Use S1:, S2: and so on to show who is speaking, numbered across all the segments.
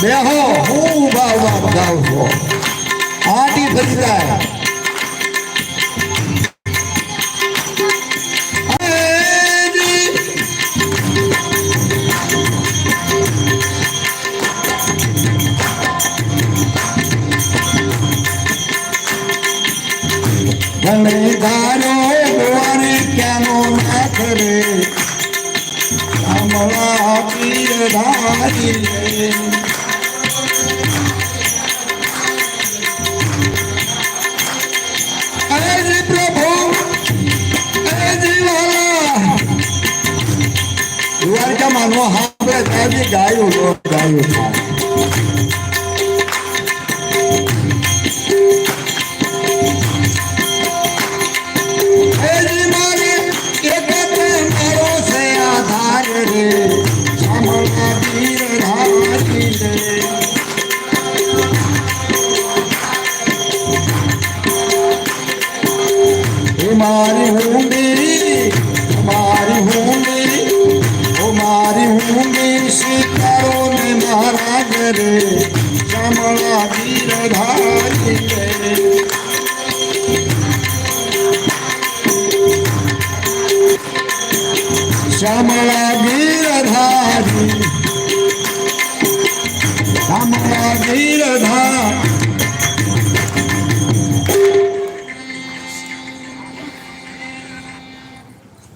S1: બેહો હું ઊભા ઊભા ગાઉં છું આટી ફરી જાય ઘણે ગારો ગોવાને ક્યાંનો રે? ગાયું ગાયું થાય સ્વીકારો ને મહારાજ રે સાંભળવા વીર ધારી રે શ્યામળા ગીરધારી શ્યામળા ગીરધાર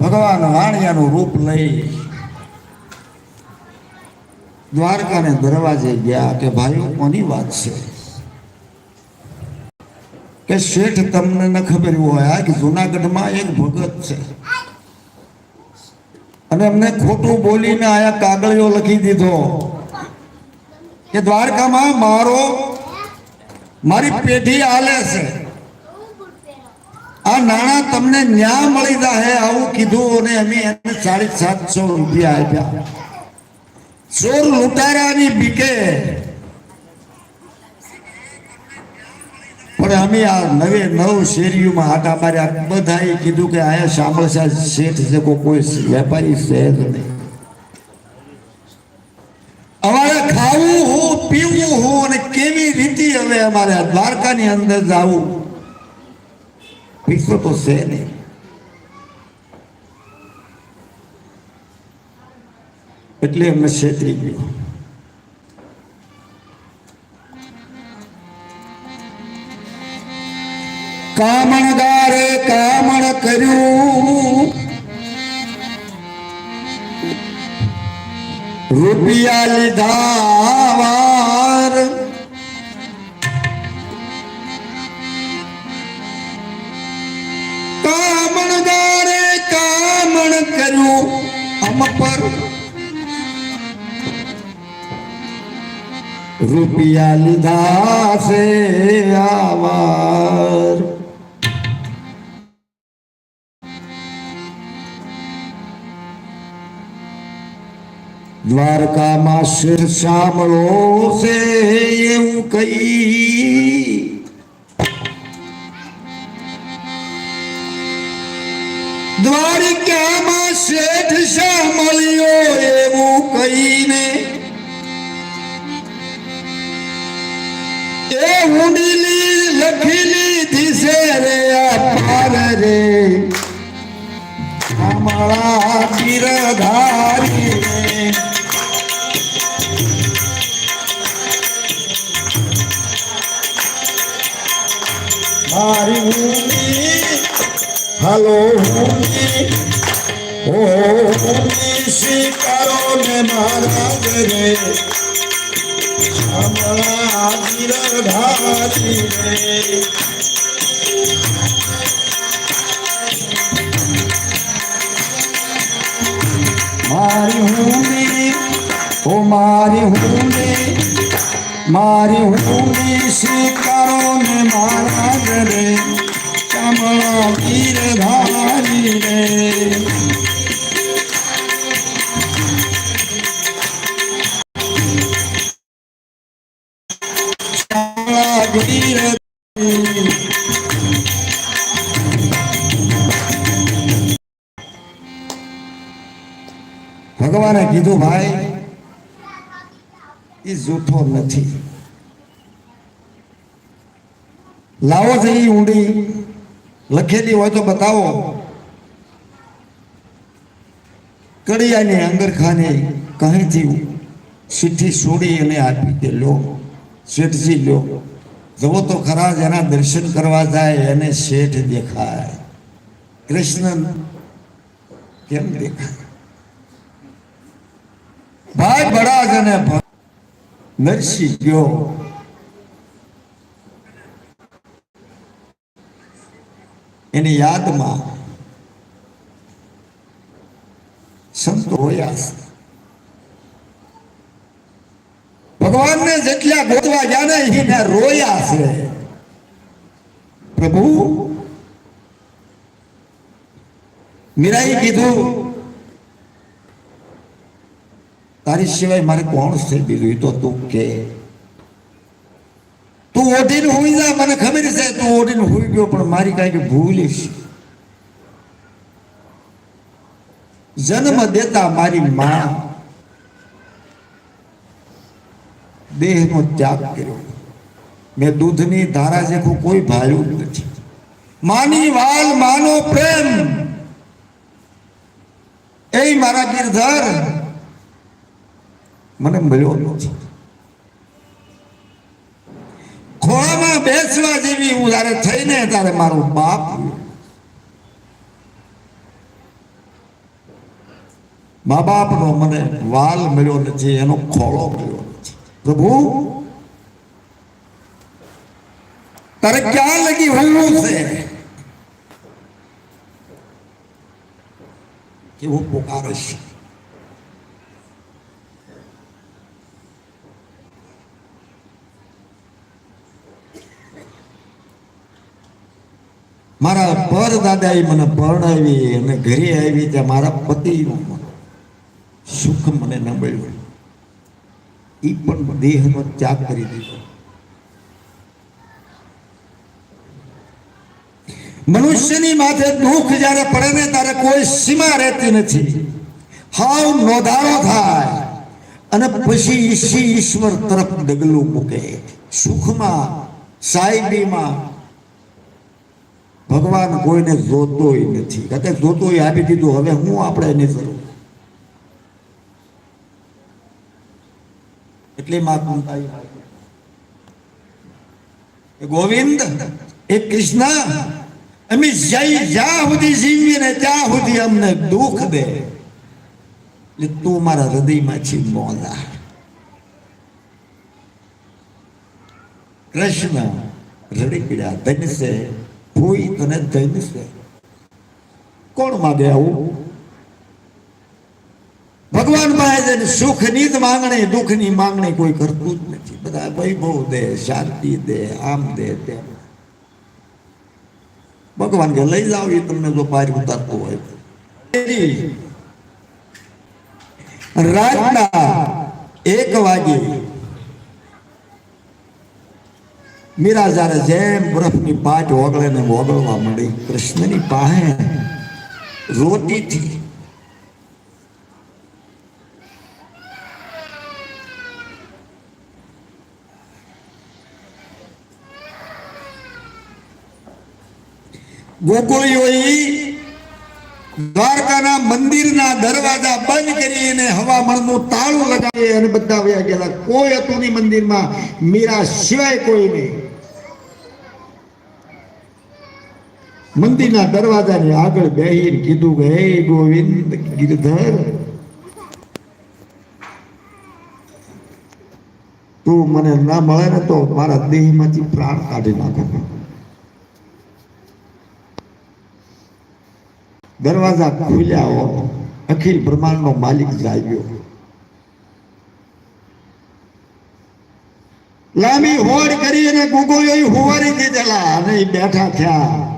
S1: ભગવાન રૂપ લઈ દ્વારકાને દરવાજે ગયા કે ભાઈઓ કોની વાત છે? કે શેઠ તમને ન ખબર હોય કે જુનાગઢમાં એક ભગત છે. અને એમને ખોટું બોલીને આયા કાગળિયો લખી દીધો કે દ્વારકામાં મારો, મારી પેઢી હાલે છે. આ નાણાં તમને ન્યા મળી જાહે આવું કીધું અને અમે એને સાડી સાતસો રૂપિયા આપ્યા. ચોર લૂંટારાની બીકે. પણ અમે આ નવે નવ શેરીઓમાં હાટા માર્યા. બધાએ કીધું કે અહીંયા શામળસા શેઠ છે, કોઈ વેપારી છે જ નહીં. અમારે ખાવું હું, પીવું હું અને કેવી રીતે હવે અમારે દ્વારકાની અંદર જવું? પીછો તો છે નહીં. એટલે એમને છેતરી ગયું. કામણદારે કામણ કર્યું. રૂપિયા લીધા વાર. કામણદારે કામણ કર્યું. અમ પર રૂપિયા લીધા છે આવાર દ્વારકામાં શિર સાંભળો છે એવું કઈ દ્વારકામાં શેઠ સાંભળ્યો મારી હું ઓ મારી હું મારી હુંડી સ્વીકારો ને મારા ઘરે ચામડા ભગવાને કીધું, ભાઈ એ જૂઠો નથી. લાવો જઈ ઊંડી લખેલી હોય તો બતાવો. કડિયાની અંગરખાને કહીથી ચિઠ્ઠી છોડી અને આપી દે લો, શેઠજી લો. જવો તો ખરા જેના દર્શન કરવા જાય એને શેઠ દેખાય. કૃષ્ણ કેમ દેખાય? ભાઈ બળાજ અને ભ- નરસિંહ ગયો. એની યાદમાં સંતો હોયા. છે ભગવાનને જેટલા ગોતવા ગયા ને એને રોયા છે. પ્રભુ, મીરાએ કીધું તારી સિવાય મારે કોણ છે બીજું? તો તું કે. તું ઓઢીને હોઈ જા, મને ખબર છે તું ઓઢીને હોઈ ગયો, પણ મારી કાંઈક ભૂલીશ જન્મ દેતા મારી મા દેહનો ત્યાગ કર્યો. મેં દૂધની ધારા જેખું કોઈ ભાર્યું નથી. માની વાલ, માનો પ્રેમ. એ મારા ગિરધર મને મળ્યો નથી. ખોળામાં બેસવા જેવી હું જયારે થઈને ત્યારે મારો બાપ મા બાપનો મને વાલ મળ્યો નથી એનો ખોળો મળ્યો નથી. પ્રભુ, તારે ક્યાં લગી હોવું છે? કે હું પુકારીશ? મારા પર દાદાએ મને પરણાવી અને ઘરે આવી ત્યાં મારા પતિનું સુખ મને ન મળ્યું. એ પણ દેહનો ત્યાગ કરી દીધો. મનુષ્યની માથે દુઃખ જ્યારે પડે ને ત્યારે કોઈ સીમા રહેતી નથી. હાવ નોધારો થાય. અને પછી ઈશી ઈશ્વર તરફ ડગલું મૂકે. સુખમાં સાહેબીમાં ભગવાન કોઈને જોતોય નથી. કારણ કે જોતોય આપી દીધું, હવે હું આપણે એની જરૂર એટલી માં કુંતાઈ ગોવિંદ, એ કૃષ્ણ, અમે જઈ જ્યાં સુધી જીવીએ ને ત્યાં સુધી અમને દુઃખ દે. એટલે તું મારા હૃદયમાંથી મોલા. કૃષ્ણ રડી પીડ્યા ધન છે ભૂઈ તને ધન છે કોણ માગે આવું? ભગવાન પાસે સુખની જ માંગણી, દુઃખની માંગણી કોઈ કરતું જ નથી. બધા વૈભવ દે, શાંતિ દે, આમ દે, તેમ ભગવાન કે, લઈ જાઓ, એ તમને જો પાર ઉતારતો હોય. રાતના એક વાગે મીરા જ્યારે જેમ બરફની પાટ ઓગળે ને ઓગળવા મળી કૃષ્ણની પાસે રોટીથી ગોકુળીઓએ દ્વારકાના મંદિરના દરવાજા બંધ કરીને હવામાનનું તાળું લગાવી અને બધા વયા ગયેલા કોઈ હતું નહીં મંદિરમાં મીરા સિવાય કોઈ નહીં મંદિરના દરવાજાની આગળ બેહીને કીધું કે, હે ગોવિંદ ગિરધર, તું મને ના મળે ને તો મારા દેહમાંથી પ્રાણ કાઢી નાખે. દરવાજા ખુલ્યા હો અખિલ બ્રહ્માંડનો માલિક જાગ્યો. લાંબી હોડ કરી અને ગુગોયો હોવારી દીધેલા અને બેઠા થયા.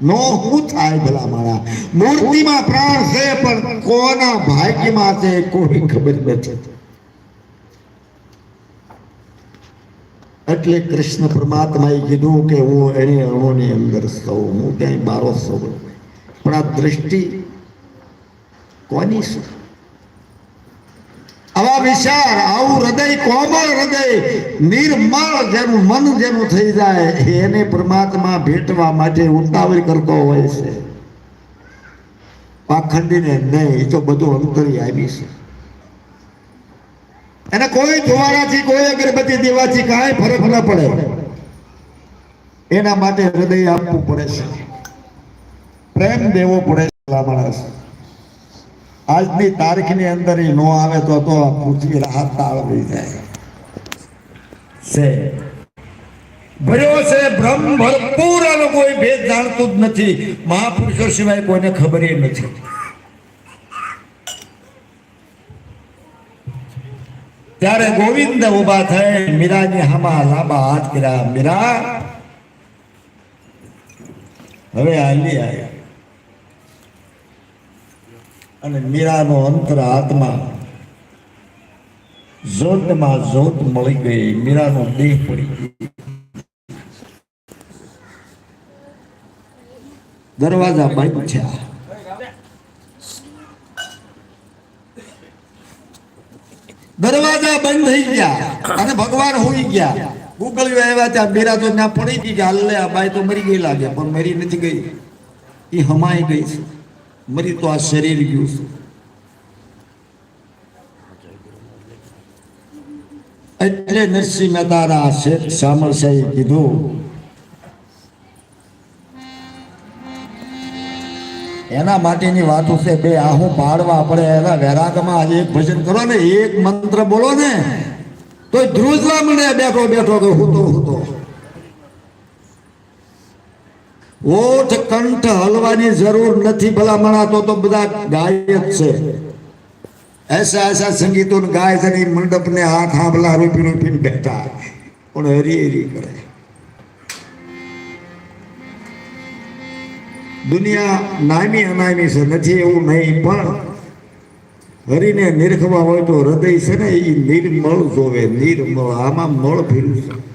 S1: નો હું થાય ભલા મારા? મૂર્તિમાં પ્રાણ છે, પણ કોના ભાગ્યમાં છે, કોઈ ખબર નથી. એટલે કૃષ્ણ પરમાત્માએ કીધું કે હું એને અણુની અંદર સૌ, હું ક્યાંય બારો સૌ પણ આ દ્રષ્ટિ કોની છે? આવા વિચાર, આવું હૃદય, કોમળ હૃદય, નિર્મળ જેનું મન જેનું થઈ જાય એને પરમાત્મા ભેટવા માટે ઉતાવળ કરતો હોય છે. પાખંડીને નહીં, એ તો બધું અંતરી આવી છે. એને કોઈ ધુવારાથી, કોઈ અગરબત્તી દેવાથી કાંઈ ફરક ન પડે. એના માટે હૃદય આપવું પડે છે. પ્રેમ દેવો પડે છે માણસ આજની તારીખની અંદર એ નો આવે તો તો પૃથ્વી રાહત તાળવી જાય. છે ભર્યો છે બ્રહ્મ ભરપૂર લોકો ભેદ જાણતું જ નથી. મહાપુરુષો સિવાય કોઈને ખબર નથી. ત્યારે ગોવિંદ ઊભા થઈ મીરાની હામા લાંબા હાથ કર્યા. મીરા, હવે હાલી આવ્યા અને મીરાનો અંતર આત્મા જોતમાં જોત મળી ગઈ, મીરાનો દેહ પડી દરવાજા બંધ છે દરવાજા બંધ થઈ ગયા અને ભગવાન હોઈ ગયા. ગૂગલ આવ્યા ત્યાં, મીરા તો ત્યાં પડી ગઈ કે, હાલે આ બાઈ તો મરી ગઈ લાગે પણ મરી નથી ગઈ. એ હમાઈ ગઈ છે. મરી તો આ શરીર ગયું એટલે નરસિંહ મહેતાના શેઠ શામળ સાહેબ કીધું એના માટેની વાતો છે બે આહું પાડવા પડે એના વેરાગમાં આજે એક ભજન કરો ને એક મંત્ર બોલો ને તો ધ્રુજવા મને બેઠો બેઠો કે હું તો હું તો ઓઠ કંઠ હલવાની જરૂર નથી ભલામણા તો તો બધા ગાય જ છે. એસા એસા સંગીતો ગાય છે ને મંડપ ને હાથ આંબલા રૂપી રૂપીને બેઠા. પણ હરી હરી કરે. દુનિયા નામી અનામી છે, નથી એવું નહીં, પણ હરીને નિરખવા હોય તો હૃદય છે ને એ નિર્મળ જોવે, નિર્મળ, આમાં મળ ફેર્યું છે.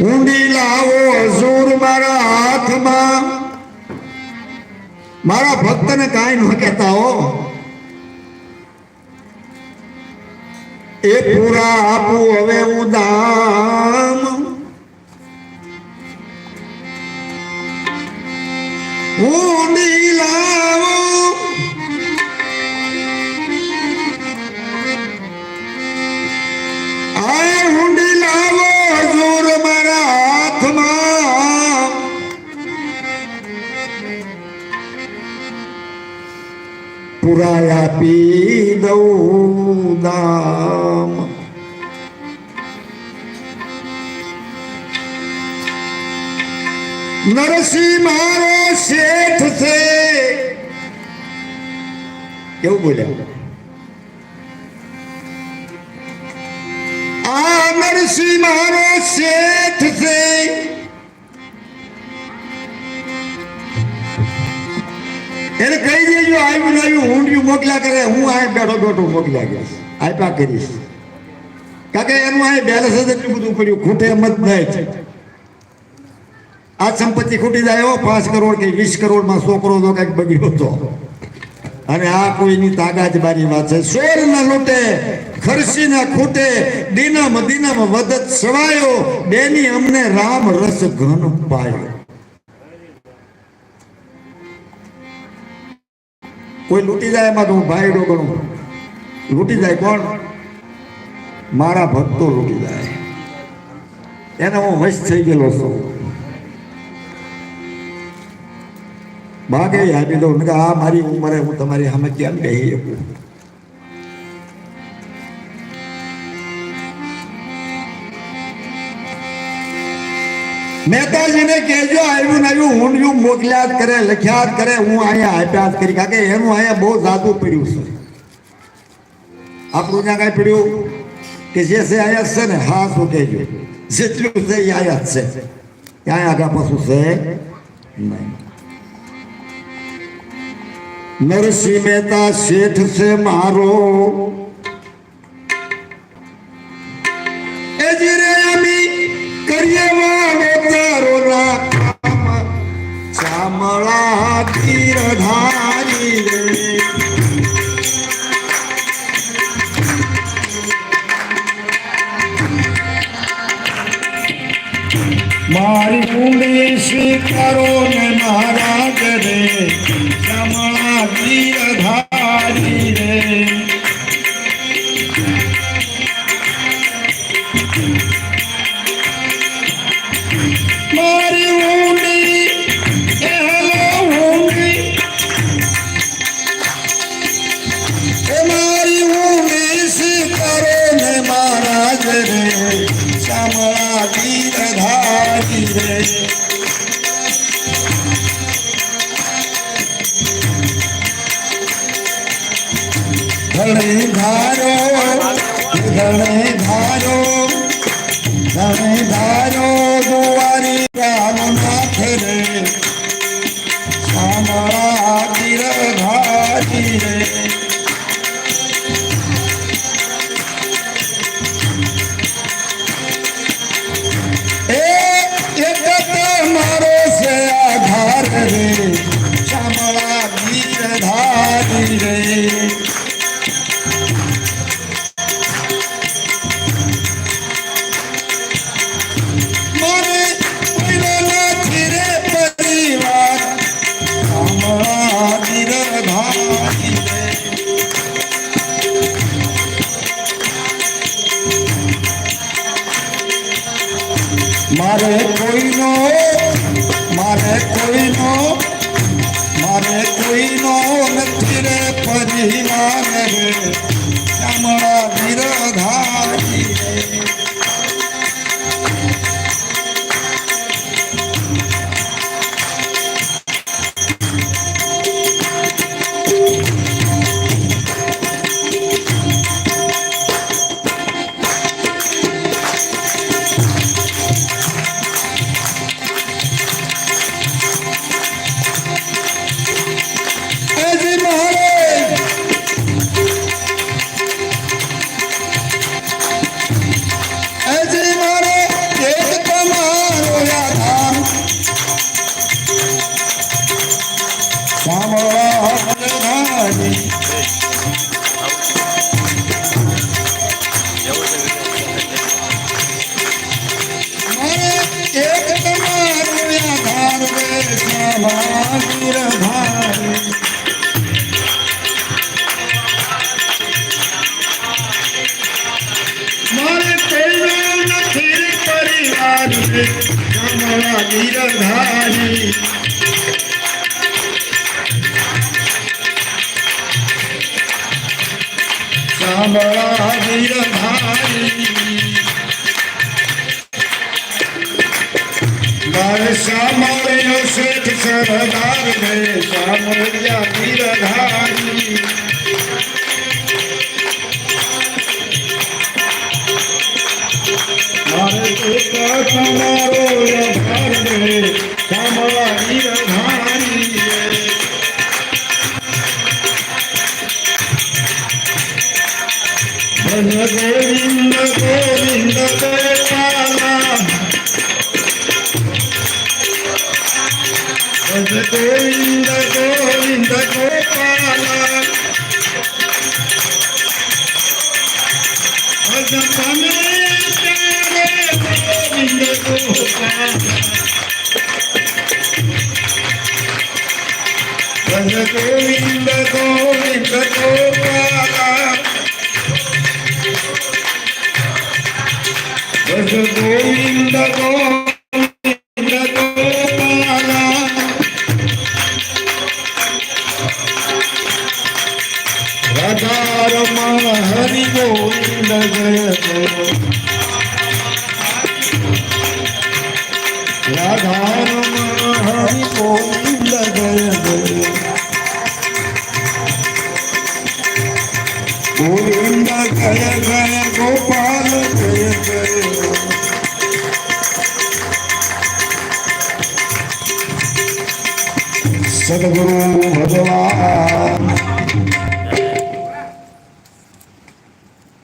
S1: ઊંડી લાવો હજુર મારા હાથમાં. મારા ભક્તને કાંઈ ન કહેતા હો. એ પૂરા આપું હવે હું દામ. ઊંડી લાવો પુરાયા આપી દઉં દામ નરસિંહ મારો શેઠ છે. કેવું બોલ્યા? આ નરસિંહ મારો શેઠ છે. એને કહી દેજો આવ્યું આવ્યું ઊંડિયું મોકલ્યા કરે, હું આ બેઠો બેઠો મોકલ્યા ગયા આપ્યા કરીશ. કારણ કે એનું આ બેલેન્સ જ એટલું બધું પડ્યું, ખૂટે એમ જ નહીં આ સંપત્તિ ખૂટી જાય એવો પાંચ કરોડ કે વીસ કરોડમાં છોકરો તો કંઈક બગડ્યો હતો અને આ કોઈની તાગાજબારી વાત છે. સોર ના લૂંટે ખર્ચી ના ખૂટે, દિનમ દિનમ વધત સવાયો બેની અમને રામ રસ ઘન પાયો. કોઈ લૂંટી જાય એમાં તો હું ભાઈ ગણું લૂંટી જાય કોણ? મારા ભક્તો લૂંટી જાય. એને હું વશ થઈ ગયેલો છું. બાકી આપી દઉં. કે આ મારી ઉંમરે હું તમારી સામે કેમ કહી શકું? મહેતાજીને કહેજો, આવ્યું ને આવ્યું ઊંડિયું મોકલ્યા કરે લખ્યા કરે, હું અહીંયા આપ્યા કરી. કારણ કે એનું અહીંયા બહુ જાદુ પડ્યું છે. આપણું ત્યાં કાંઈ પડ્યું કે જે છે આયાત છે ને, હા, શું કહેજો. જેટલું છે એ આયાત છે. ક્યાંય આગા પાછું છે નહીં. નરસિંહ મહેતા શેઠ છે મારો. ભાગી મારી ભૂમિ સ્વીકારો ને મારા રે શ્યામળા ગીત ધારી રે ધણે ધારો ધણે ધારો ધણે ધારો કોઈનો નથી રે પરિમાન હે કમળા કમળાની અંધારી મારે સામાળ્યો શેઠ સરદાર ને સામળ્યા નિરધારી મારે గోవింద గోవింద గోపాల గోవింద గోపాల గోవింద గోవింద గో Eu vou me entregar